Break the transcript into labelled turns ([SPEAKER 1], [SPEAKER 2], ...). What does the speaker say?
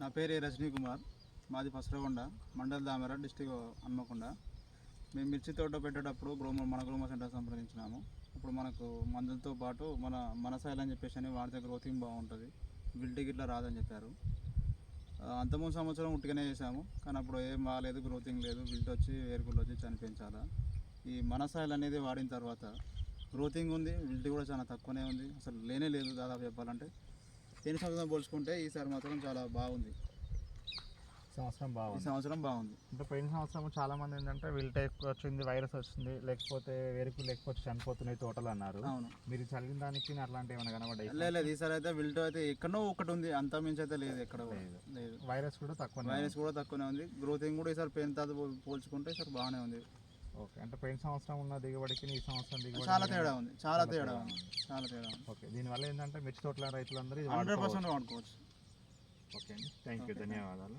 [SPEAKER 1] నా పేరు రజనీ కుమార్. మాది పసరగొండ మండల్ దామెర డిస్టిక్ హన్మకొండ. మేము మిర్చి తోట పెట్టేటప్పుడు గ్రోమ మన గ్రోమ సెంటర్ సంప్రదించినాము. ఇప్పుడు మనకు మందులతో పాటు మన మన అని చెప్పేసి అని వాడితే గ్రోతింగ్ బాగుంటుంది. విల్టీ ఇట్లా రాదని చెప్పారు. ఆ, అంతకుముందు సంవత్సరం ఉట్టిగానే చేసాము కానీ అప్పుడు ఏం బాగాలేదు గ్రోతింగ్ లేదు. విల్ట్ వచ్చి వేరుకుళ్ళు వచ్చి చనిపించాలా ఈ మనసాయిల్ అనేది వాడిన తర్వాత గ్రోతింగ్ ఉంది బిల్ట్ కూడా చాలా తక్కువనే ఉంది. అసలు లేనే లేదు దాదాపు చెప్పాలంటే. పోయిన సంవత్సరం పోల్చుకుంటే ఈసారి మాత్రం చాలా బాగుంది.
[SPEAKER 2] సంవత్సరం
[SPEAKER 1] ఈ
[SPEAKER 2] బాగుంది
[SPEAKER 1] సంవత్సరం బాగుంది.
[SPEAKER 2] అంటే పోయిన సంవత్సరం చాలా మంది ఏంటంటే విల్ట ఎక్కువ వచ్చింది వైరస్ వచ్చింది లేకపోతే వేరుకు లేకపోతే చనిపోతున్నాయి తోటలు అన్నారు.
[SPEAKER 1] అవును.
[SPEAKER 2] మీరు చదివిన దానికి అట్లాంటి ఏమైనా కనబడ్డాయి?
[SPEAKER 1] లేదు లేదు ఈసారి అయితే బిల్ట్ అయితే ఎక్కడో ఒకటి ఉంది అంతా మించి అయితే లేదు ఎక్కడ కూడా.
[SPEAKER 2] లేదు.
[SPEAKER 1] లేదు.
[SPEAKER 2] వైరస్ కూడా తక్కువ
[SPEAKER 1] వైరస్ కూడా తక్కువనే ఉంది. గ్రోతింగ్ కూడా ఈసారి పెయిన్ తాత పోల్చుకుంటే ఈసారి బాగానే ఉంది.
[SPEAKER 2] ఓకే. అంటే పోయిన సంవత్సరం ఉన్న దిగుబడికి ఈ సంవత్సరం దిగుబడి
[SPEAKER 1] చాలా తేడా ఉంది. చాలా తేడా ఉంది? చాలా తేడా ఉంది.
[SPEAKER 2] ఓకే. దీనివల్ల ఏంటంటే మిర్చి తోటల రైతులందరూ
[SPEAKER 1] హండ్రెడ్. పర్సెంట్ వాడుకోవచ్చు.
[SPEAKER 2] ఓకే అండి. Thank you. ధన్యవాదాలు.